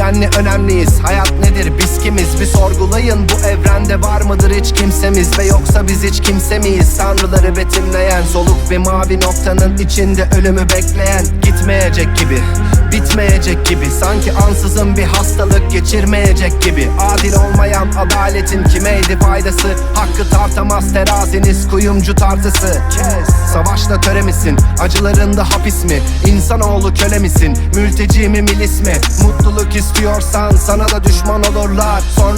güvenli önemliyiz? Hayat nedir? Biz kimiz? Bir sorgulayın. Bu evrende var mıdır hiç kimsemiz? Ve yoksa biz hiç kimse miyiz? Tanrıları betimleyen Soluk bir mavi noktanın içinde ölümü bekleyen Gitmeyecek gibi Bitmeyecek gibi Sanki ansızın bir hastalık geçirmeyecek gibi Adil olmayan adaletin kimeydi faydası Hakkı tartamaz teraziniz kuyumcu tartısı Kes Savaşta töre misin? Acılarında hapis mi? İnsanoğlu köle misin? Mülteci mi milis mi? Mutluluk istiyorsan sana da düşman olurlar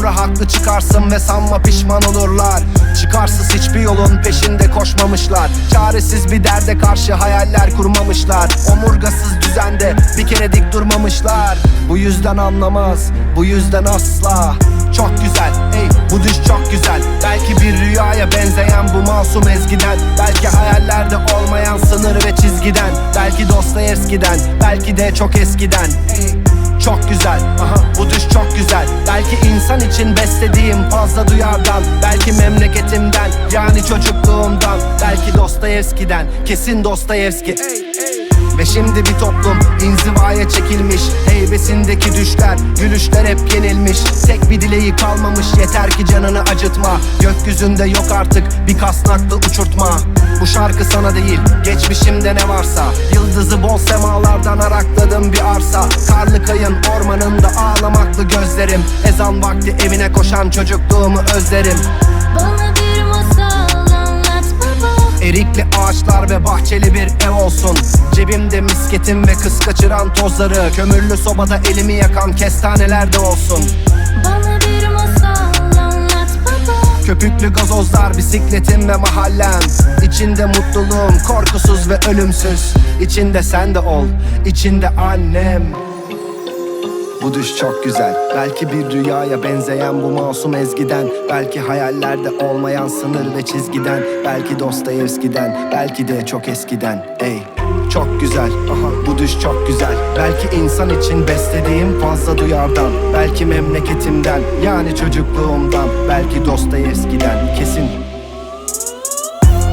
Sonra haklı çıkarsın ve sanma pişman olurlar. Çıkarsız hiçbir yolun peşinde koşmamışlar. Çaresiz bir derde karşı hayaller kurmamışlar. Omurgasız düzende bir kere dik durmamışlar. Bu yüzden anlamaz, bu yüzden asla. Çok güzel, ey bu düş çok güzel. Belki bir rüyaya benzeyen bu masum ezgiden. Belki hayallerde olmayan sınır ve çizgiden. Belki Dostoyevski'den, belki de çok eskiden. Çok güzel, aha insan için beslediğim fazla duyardan Belki memleketimden, yani çocukluğumdan Belki Dostoyevski'den, kesin Dostoyevski. Ve şimdi bir toplum inzivaya çekilmiş Heybesindeki düşler, gülüşler hep yenilmiş. Tek bir dileği kalmamış yeter ki canını acıtma. Gökyüzünde yok artık bir kasnaklı uçurtma. Bu şarkı sana değil, geçmişimde ne varsa. Yıldızı bol semalardan arakladım bir arsa. Karlı kayın ormanında gözlerim Ezan vakti evine koşan çocukluğumu özlerim. Bana bir masal anlat baba. Erikli ağaçlar ve bahçeli bir ev olsun. Cebimde misketim ve kız kaçıran tozları. Kömürlü sobada elimi yakan kestaneler de olsun. Bana bir masal anlat baba. Köpüklü gazozlar, bisikletim ve mahallem. İçinde mutluluğum, korkusuz ve ölümsüz. İçinde sen de ol, içinde annem bu düş çok güzel. Belki bir rüyaya benzeyen bu masum ezgiden. Belki hayallerde olmayan sınır ve çizgiden. Belki Dostoyevski'den Belki de çok eskiden. Ey çok güzel. Aha bu düş çok güzel. Belki insan için beslediğim fazla duyardan. Belki memleketimden yani çocukluğumdan. Belki Dostoyevski'den kesin.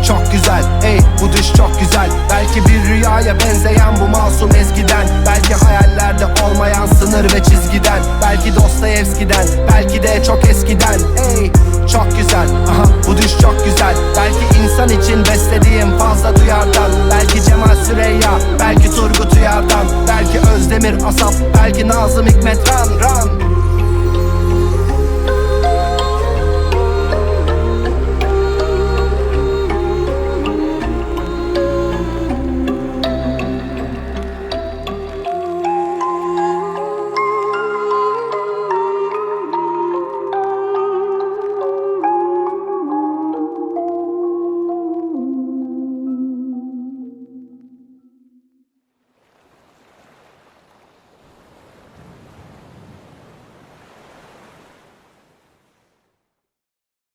Çok güzel. Ey bu düş çok güzel. Belki bir rüyaya benzeyen Nazım Hikmet. Ran Ran